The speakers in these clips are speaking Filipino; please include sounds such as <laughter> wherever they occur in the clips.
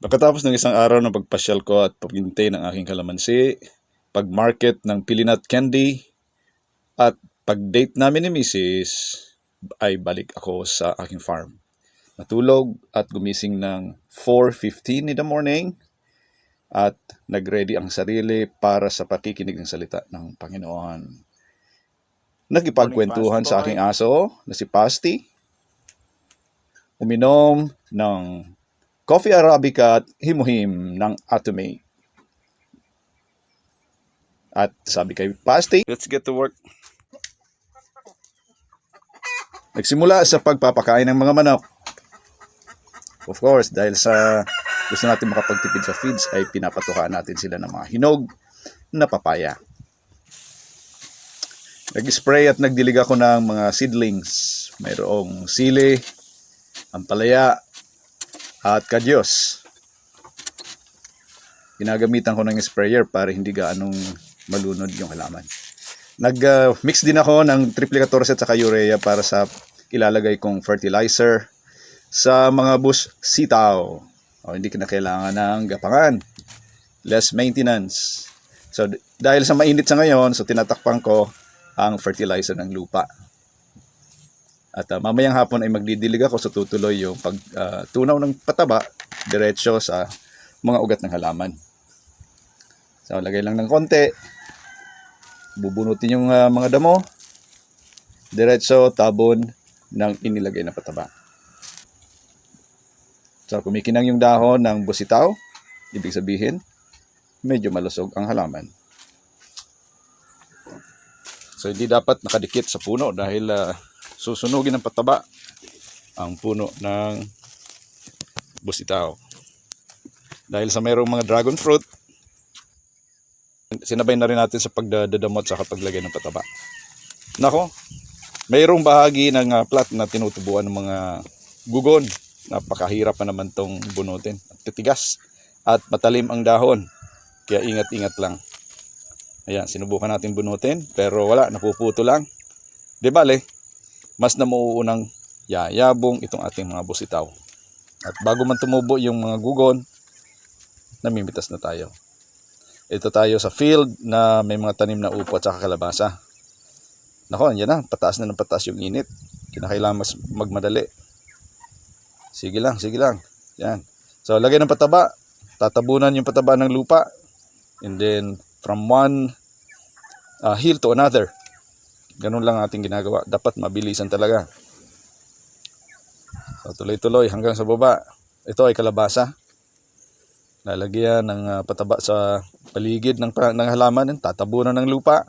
Pagkatapos ng isang araw ng pagpasyal ko at pagpintay ng aking kalamansi, pag-market ng pilinat candy, at pag-date namin ni Mrs. ay balik ako sa aking farm. Natulog at gumising ng 4.15 in the morning at nagready ang sarili para sa pakikinig ng salita ng Panginoon. Nagipagkwentuhan sa aking aso na si Pasti. Uminom ng coffee arabica at himuhim ng Atomate. At sabi kay Pasti, let's get to work. Nagsimula sa pagpapakain ng mga manok. Of course, dahil sa gusto natin makapagtipid sa feeds ay pinapatukaan natin sila ng mga hinog na papaya. Nag-spray at nagdilig ako ng mga seedlings. Mayroong sili, ampalaya, at kadyos. Ginagamitan ko ng sprayer para hindi gaanong malunod yung halaman. Nag-mix din ako ng triplicator set sa urea para sa ilalagay kong fertilizer sa mga bus sitaw. O, hindi na kailangan ng gapangan. Less maintenance. So, dahil sa mainit sa ngayon, so tinatakpan ko ang fertilizer ng lupa. At ah, mamayang hapon ay magdidilig ako so tutuloy yung pagtunaw ng pataba diretso sa mga ugat ng halaman. So, lagay lang ng konti. Bubunutin yung ah, mga damo. Diretso tabon ng inilagay na pataba. So, kumikinang yung dahon ng busitaw. Ibig sabihin, medyo malusog ang halaman. So, hindi dapat nakadikit sa puno dahil ah, susunugin ng pataba ang puno ng busitaw. Dahil sa mayroong mga dragon fruit, sinabay na rin natin sa pagdadamot sa paglagay ng pataba. Nako, mayroong bahagi ng ah, plat na tinutubuan ng mga gugon. Napakahirap pa naman tong bunutin. Titigas at matalim ang dahon. Kaya ingat-ingat lang. Ayan, sinubukan natin bunutin pero wala, napuputo lang. Di bale, mas namuunang yayabong itong ating mga busitaw. At bago man tumubo yung mga gugon, namimitas na tayo. Ito tayo sa field na may mga tanim na upo at saka kalabasa. Nako, yan na, pataas na ng pataas yung init. Kinakailangan mas magmadali. Sige lang, sige lang. Yan. So, lagay ng pataba. Tatabunan yung pataba ng lupa. And then, from one uh, hill to another. Ganun lang ating ginagawa. Dapat mabilisan talaga. So, tuloy-tuloy hanggang sa baba. Ito ay kalabasa. Lalagyan ng uh, pataba sa paligid ng, ng halaman. Tatabunan ng lupa.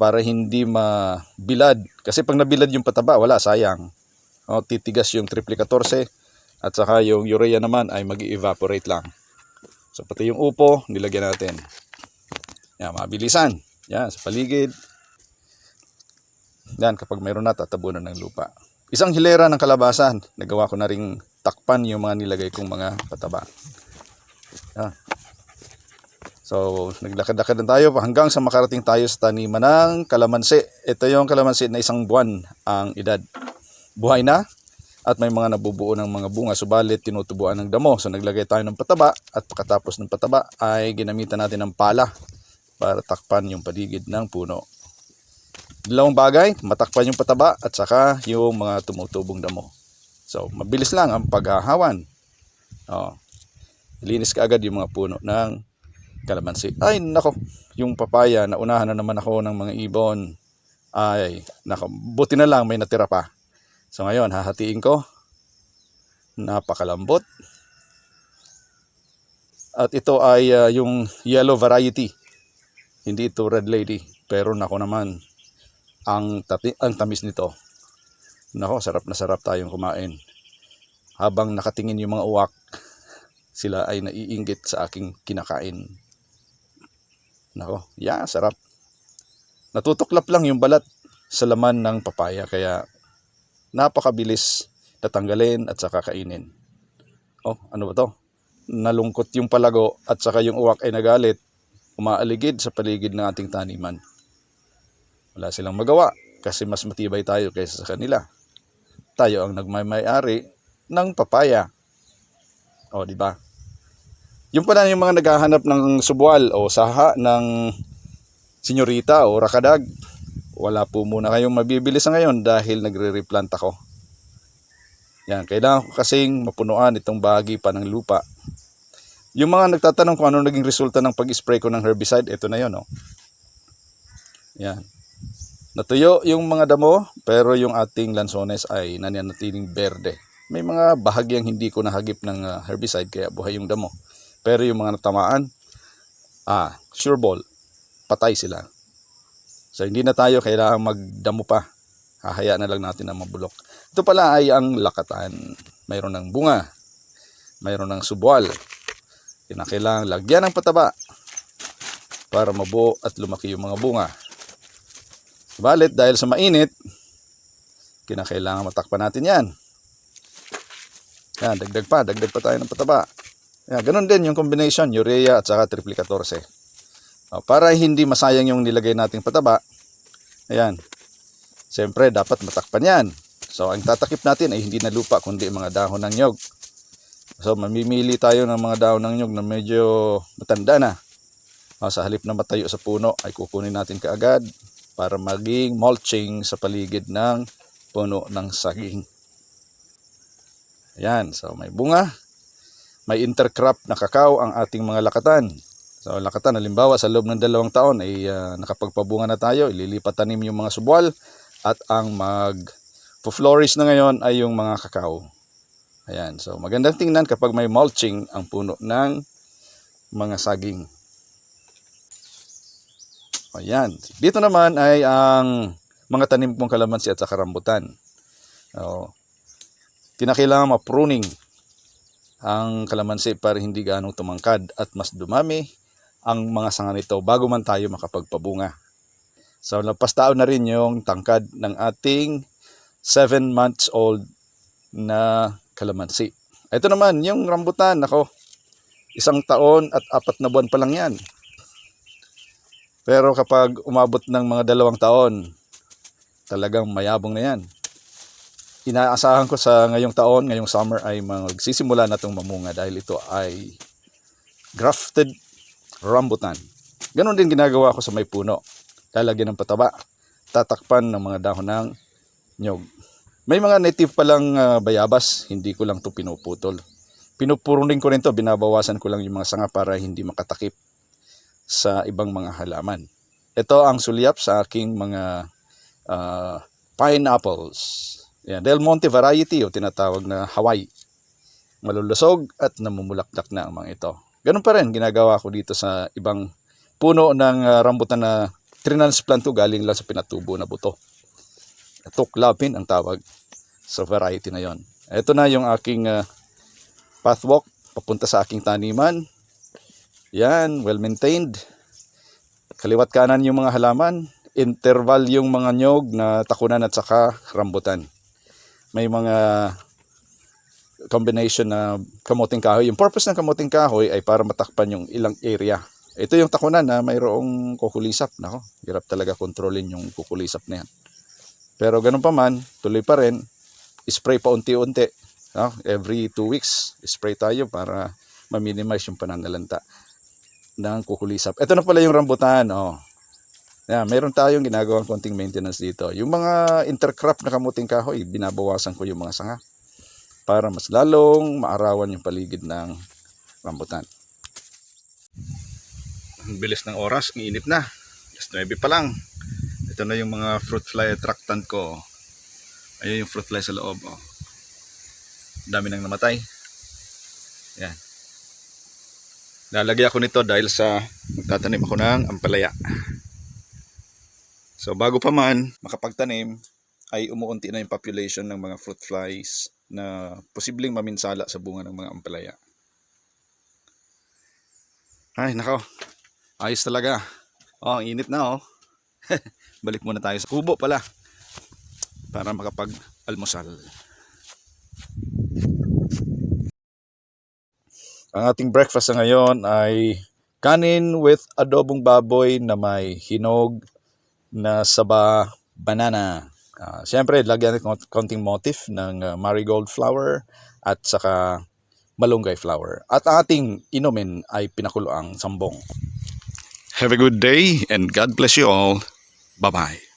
Para hindi mabilad. Kasi pag nabilad yung pataba, wala, sayang. O, titigas yung triple 14 at saka yung urea naman ay mag evaporate lang. So pati yung upo, nilagyan natin. Yan, mabilisan. Yan, sa paligid. Yan, kapag mayroon na, tatabunan ng lupa. Isang hilera ng kalabasan, nagawa ko na ring takpan yung mga nilagay kong mga pataba. Yan. So, naglakad-lakad na tayo hanggang sa makarating tayo sa taniman ng kalamansi. Ito yung kalamansi na isang buwan ang edad. Buhay na at may mga nabubuo ng mga bunga subalit tinutubuan ng damo. So naglagay tayo ng pataba at pagkatapos ng pataba ay ginamitan natin ng pala para takpan yung paligid ng puno. Dalawang bagay, matakpan yung pataba at saka yung mga tumutubong damo. So mabilis lang ang paghahawan. Oh. Linis ka agad yung mga puno ng kalamansi. Ay nako, yung papaya, naunahan na naman ako ng mga ibon. Ay, nako, buti na lang may natira pa. So ngayon, hahatiin ko. Napakalambot. At ito ay ah, yung yellow variety. Hindi ito red lady. Pero nako naman, ang, tati- ang tamis nito. Nako, sarap na sarap tayong kumain. Habang nakatingin yung mga uwak, <laughs> sila ay naiinggit sa aking kinakain. Nako, yeah, sarap. Natutuklap lang yung balat sa laman ng papaya kaya napakabilis natanggalin at saka kainin. Oh, ano ba to? Nalungkot yung palago at saka yung uwak ay nagalit, umaaligid sa paligid ng ating taniman. Wala silang magawa kasi mas matibay tayo kaysa sa kanila. Tayo ang nagmamayari ng papaya. O, di ba? Yung pala yung mga naghahanap ng subwal o saha ng senyorita o rakadag, wala po muna kayong mabibili sa ngayon dahil nagre-replant ako. Yan, kailangan ko kasing mapunuan itong bahagi pa ng lupa. Yung mga nagtatanong kung ano naging resulta ng pag-spray ko ng herbicide, ito na yon oh. Yan. Natuyo yung mga damo, pero yung ating lansones ay nananatiling berde. May mga bahagyang hindi ko nahagip ng ah, herbicide kaya buhay yung damo. Pero yung mga natamaan, ah, sure ball, patay sila. So hindi na tayo kailangan magdamo pa. Hahayaan na lang natin na mabulok. Ito pala ay ang lakatan. Mayroon ng bunga. Mayroon ng subwal. Kinakailangan lagyan ng pataba para mabuo at lumaki yung mga bunga. Balit dahil sa mainit, kinakailangan matakpan natin yan. Yan, dagdag pa, dagdag pa tayo ng pataba. Yan, ganun din yung combination, urea at saka triple 14. O, para hindi masayang yung nilagay nating pataba, ayan, siyempre dapat matakpan yan. So, ang tatakip natin ay hindi na lupa, kundi mga dahon ng nyog. So, mamimili tayo ng mga dahon ng nyog na medyo matanda na. O, sa halip na matayo sa puno, ay kukunin natin kaagad para maging mulching sa paligid ng puno ng saging. Ayan, so may bunga, may intercrop na kakao ang ating mga lakatan. So lakatan, halimbawa sa loob ng dalawang taon ay ah, nakapagpabunga na tayo, ililipat tanim yung mga subwal at ang mag flourish na ngayon ay yung mga kakao. Ayan, so magandang tingnan kapag may mulching ang puno ng mga saging. Ayan. Dito naman ay ang mga tanim kong kalamansi at saka rambutan. O, kinakailangan ma-pruning ang kalamansi para hindi ganong tumangkad at mas dumami ang mga sanga nito bago man tayo makapagpabunga. So, lapas taon na rin yung tangkad ng ating 7 months old na kalamansi. Ito naman, yung rambutan, ako, isang taon at apat na buwan pa lang yan. Pero kapag umabot ng mga dalawang taon, talagang mayabong na yan. Inaasahan ko sa ngayong taon, ngayong summer ay magsisimula na itong mamunga dahil ito ay grafted rambutan. Ganon din ginagawa ko sa may puno. Lalagyan ng pataba, tatakpan ng mga dahon ng nyog. May mga native palang ah, bayabas, hindi ko lang to pinuputol. Pinupuruning ko rin to, binabawasan ko lang yung mga sanga para hindi makatakip sa ibang mga halaman. Ito ang sulyap sa aking mga ah, pineapples. Yan, Del Monte variety o tinatawag na Hawaii. Malulusog at namumulaklak na ang mga ito. Ganun pa rin ginagawa ko dito sa ibang puno ng ah, rambutan na trinansplant ko galing lang sa pinatubo na buto. Tuklapin ang tawag sa variety na yon. Ito na yung aking ah, pathwalk papunta sa aking taniman. Yan, well maintained. Kaliwat kanan yung mga halaman. Interval yung mga nyog na takunan at saka rambutan. May mga combination na kamuting kahoy. Yung purpose ng kamuting kahoy ay para matakpan yung ilang area. Ito yung takunan na mayroong kukulisap. Nako, hirap talaga kontrolin yung kukulisap na yan. Pero ganun pa man, tuloy pa rin. Spray pa unti-unti. No? Every two weeks, spray tayo para ma-minimize yung pananalanta ng kukulisap. Ito na pala yung rambutan. Oh. Yeah, meron tayong ginagawang konting maintenance dito. Yung mga intercrop na kamuting kahoy, binabawasan ko yung mga sanga para mas lalong maarawan yung paligid ng rambutan. Ang bilis ng oras, ang init na. Alas 9 pa lang. Ito na yung mga fruit fly attractant ko. Ayun yung fruit fly sa loob. Oh. Dami nang namatay. Yan. Lalagyan ko nito dahil sa magtatanim ako ng ampalaya. So bago pa man makapagtanim ay umuunti na yung population ng mga fruit flies na posibleng maminsala sa bunga ng mga ampalaya. Ay nako, ayos talaga. Oh, ang init na oh. <laughs> Balik muna tayo sa kubo pala para makapag-almusal. Ang ating breakfast ngayon ay kanin with adobong baboy na may hinog na saba banana. Ah, Siyempre, lagyan ng konting motif ng ah, marigold flower at saka malunggay flour. At ating inumin ay pinakuloang sambong. Have a good day and God bless you all. Bye-bye.